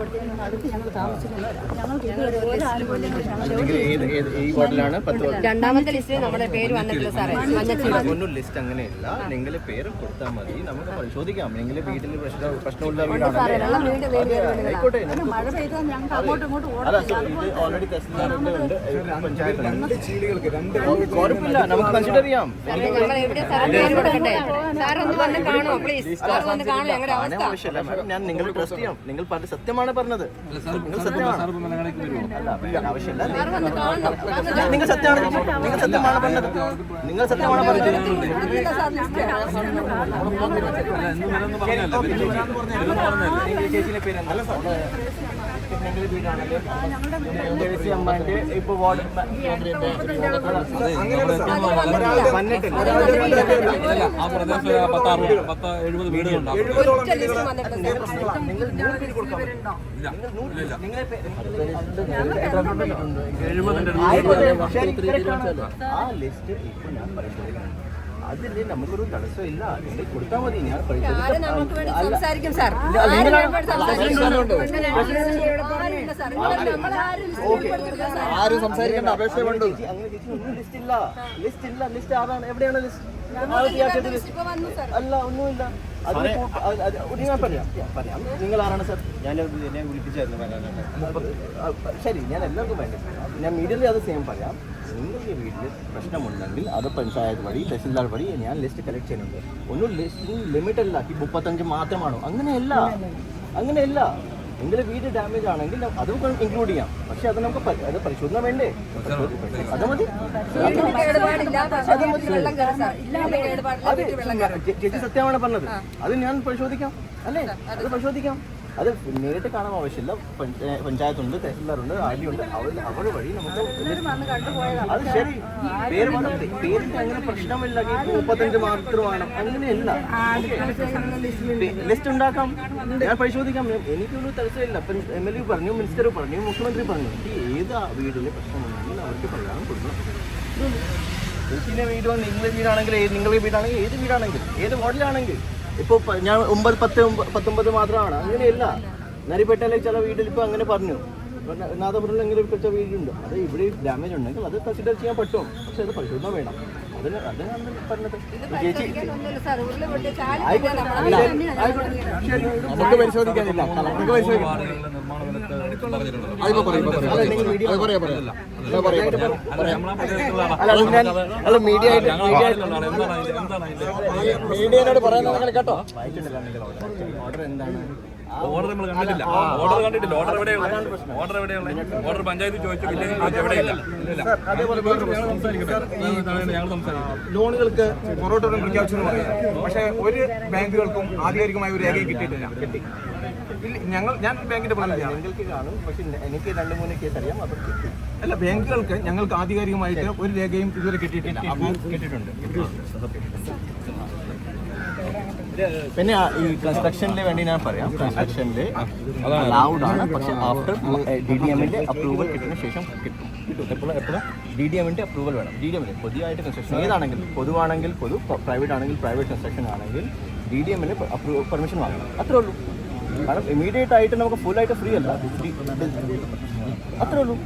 അടുത്ത് ഞങ്ങൾ താമസിക്കുന്നവരാണ് ഞങ്ങൾക്ക് ഇതുവരെ ഒരു രണ്ടാമത്തെ ലിസ്റ്റിൽ നമ്മുടെ പേര് വന്നിട്ടില്ല സാറേ. ഒന്നും ലിസ്റ്റ് അങ്ങനെയല്ല. നിങ്ങൾ പേര് കൊടുത്താൽ മതി. നമുക്ക് പരിശോധിക്കാം. നിങ്ങൾ വീട്ടിൽ പ്രശ്നം പ്രശ്നമുള്ള വീടാണെങ്കിൽ വെള്ളം വീട് അതെ, ആയിക്കോട്ടെ. മഴ പെയ്താൽ ഞങ്ങൾക്ക് അങ്ങോട്ടും ഇങ്ങോട്ടും ഓടാൻ അല്ല ഇത് ഓൾറെഡി കുഴപ്പമില്ല നമുക്ക് കൺസിഡർ ചെയ്യാം. ഞാൻ നിങ്ങൾ ട്രസ്റ്റ് ചെയ്യാം. നിങ്ങൾ പറഞ്ഞ സത്യമാണ് പറഞ്ഞത്. നിങ്ങൾ സത്യമാണ്. അല്ല നിങ്ങൾ സത്യമാണ് നിങ്ങൾ സത്യമാണ് പറഞ്ഞത്. നിങ്ങൾ സത്യമാണ് പറഞ്ഞത്. ഇല്ല സാർ. പേര് വീടാണല്ലേ അമ്മാന്റെ ഇപ്പൊ വാർഡ് ആ പ്രദേശത്ത് പത്ത് അറുപത് പത്ത് എഴുപത് വീടുകളുണ്ട് എഴുപതിന്റെ. ആ ലിസ്റ്റ് ഇപ്പൊ ഞാൻ പരിശോധിക്കണം അതിൽ നമുക്കൊരു തടസ്സമില്ല. കൊടുത്താൽ മതി. ഞാൻ സംസാരിക്കും സാർ. വേണ്ടി ലിസ്റ്റ് അങ്ങനെ ചേച്ചി ഒന്നും ഇല്ല. ലിസ്റ്റ് ഇല്ല ലിസ്റ്റ് ആരാണ്? എവിടെയാണ് ലിസ്റ്റ് അല്ല ഒന്നുമില്ല. ഞാൻ പറയാം. പറയാം. നിങ്ങൾ ആരാണ് സാർ? ഞാൻ എന്നെ വിളിപ്പിച്ചായിരുന്നു. ശരി ഞാൻ എല്ലാവർക്കും വേണ്ടി ഞാൻ മീഡിയയിൽ അത് സെയിം പറയാം. നിങ്ങളുടെ വീട്ടിൽ പ്രശ്നമുണ്ടെങ്കിൽ അത് പഞ്ചായത്ത് വഴി തഹസിൽദാർ വഴി ഞാൻ ലിസ്റ്റ് കളക്ട് ചെയ്യുന്നുണ്ട്. ഒന്നും ലിസ്റ്റ് ലിമിറ്റ് അല്ല ഈ മുപ്പത്തഞ്ച് മാത്രമാണോ? അങ്ങനെയല്ല. അങ്ങനെയല്ല. നിങ്ങളുടെ വീട് ഡാമേജ് ആണെങ്കിൽ അത് ഇൻക്ലൂഡ് ചെയ്യാം. പക്ഷെ അത് നമുക്ക് അത് പരിശോധന വേണ്ടേ? അത് മതി. ചേച്ചി സത്യമാണ് പറഞ്ഞത്. അത് ഞാൻ പരിശോധിക്കാം. അല്ലേ? അത് പരിശോധിക്കാം. അത് നേരിട്ട് കാണാൻ ആവശ്യമില്ല. പഞ്ച- പഞ്ചായത്തുണ്ട് തഹസിൽദാറുണ്ട് ആലിയുണ്ട് അവർ അവർ വഴി നമുക്ക് അത് ശരി. പേര് വന്നിട്ട് പേരിന്റെ അങ്ങനെ പ്രശ്നമില്ല. മുപ്പത്തഞ്ച് മാത്രമാണ് അങ്ങനെയല്ല. ലിസ്റ്റ് ഉണ്ടാക്കാം. ഞാൻ പരിശോധിക്കാം. എനിക്കൊരു തടസ്സമില്ല. എം എൽ എ പറഞ്ഞു മിനിസ്റ്റർ പറഞ്ഞു മുഖ്യമന്ത്രി പറഞ്ഞു. ഏത് വീടിന് പ്രശ്നമുണ്ടെങ്കിൽ അവർക്ക് പ്രകാരം കൊടുക്കണം വീടോ നിങ്ങളുടെ വീടാണെങ്കിൽ നിങ്ങളുടെ വീടാണെങ്കിൽ ഏത് വീടാണെങ്കിൽ ഏത് വാർഡിലാണെങ്കിൽ ഇപ്പോൾ ഞാൻ ഒമ്പത് പത്ത് പത്തൊമ്പത് മാത്രമാണ്. അങ്ങനെയല്ല. നരിപ്പേട്ടയിലെ ചില വീട്ടിൽ ഇപ്പോൾ അങ്ങനെ പറഞ്ഞു. നാദപുരത്തിൽ എങ്ങനെ കുറച്ച് വീടുണ്ട് അത് ഇവിടെ ഡാമേജ് ഉണ്ടെങ്കിൽ അത് കൺസിഡർ ചെയ്യാൻ പറ്റും. പക്ഷെ അത് പരിശോധന വേണം. അതിന് അതിനാണ് പറഞ്ഞത്. ചേച്ചി നമുക്ക് പരിശോധിക്കാനില്ല. നമുക്ക് പരിശോധിക്കാം. അല്ല മീഡിയ മീഡിയനോട് പറയുന്നത് നിങ്ങൾ കേട്ടോ. ഓർഡർ എന്താണ്? ഓർഡർ നമ്മൾ കണ്ടിട്ടില്ല. ഓർഡർ കണ്ടിട്ടില്ല. ഓർഡർ എവിടെയുള്ള ഓർഡർ എവിടെയുള്ള ഓർഡർ പഞ്ചായത്ത് ചോദിച്ചു വില്ലേജ് ചോദിച്ചു എവിടെയില്ല. ഇല്ല. അതേപോലെ ഞങ്ങൾ ലോണുകൾക്ക് മൊറട്ടോറിയം പ്രഖ്യാപിച്ചെന്ന് പറയാം. പക്ഷേ ഒരു ബാങ്കുകൾക്കും ആധികാരികമായ ഒരു രേഖയും കിട്ടിയിട്ടില്ല. ഞങ്ങൾ ഞാൻ ബാങ്കിന്റെ പ്രതിനിധിയാണ്. പക്ഷേ കാണും. പക്ഷെ എനിക്ക് രണ്ട് മൂന്ന് കേസ് അറിയാം അവർക്ക് അല്ല ബാങ്കുകൾക്ക് ഞങ്ങൾക്ക് ആധികാരികമായിട്ട് ഒരു രേഖയും ഇതുവരെ കിട്ടിയിട്ടില്ല. അപ്പോൾ കേട്ടിട്ടുണ്ട് പിന്നെ ഈ കൺസ്ട്രക്ഷനിലെ വേണ്ടി ഞാൻ പറയാം. കൺസ്ട്രക്ഷനിലെ അലൗഡ് ആണ്. പക്ഷെ ആഫ്റ്റർ ഡി ഡി എമ്മിന്റെ അപ്രൂവൽ കിട്ടുന്ന ശേഷം കിട്ടും. എപ്പോഴും എപ്പോഴും ഡി ഡി എമ്മിന്റെ അപ്രൂവൽ വേണം. ഡി ഡി എമ്മിന് പൊതുവായിട്ട് കൺസ്ട്രക്ഷൻ ഏതാണെങ്കിലും പൊതുവാണെങ്കിൽ പൊതു പ്രൈവറ്റ് ആണെങ്കിൽ പ്രൈവറ്റ് കൺസ്ട്രക്ഷൻ ആണെങ്കിൽ ഡി ഡി എമ്മിന് അപ്രൂവ് പെർമിഷൻ വാങ്ങണം. അത്രേ ഉള്ളൂ. കാരണം ഇമീഡിയറ്റ് ആയിട്ട് നമുക്ക് ഫുൾ ആയിട്ട് ഫ്രീ അല്ല. അത്രേ ഉള്ളൂ.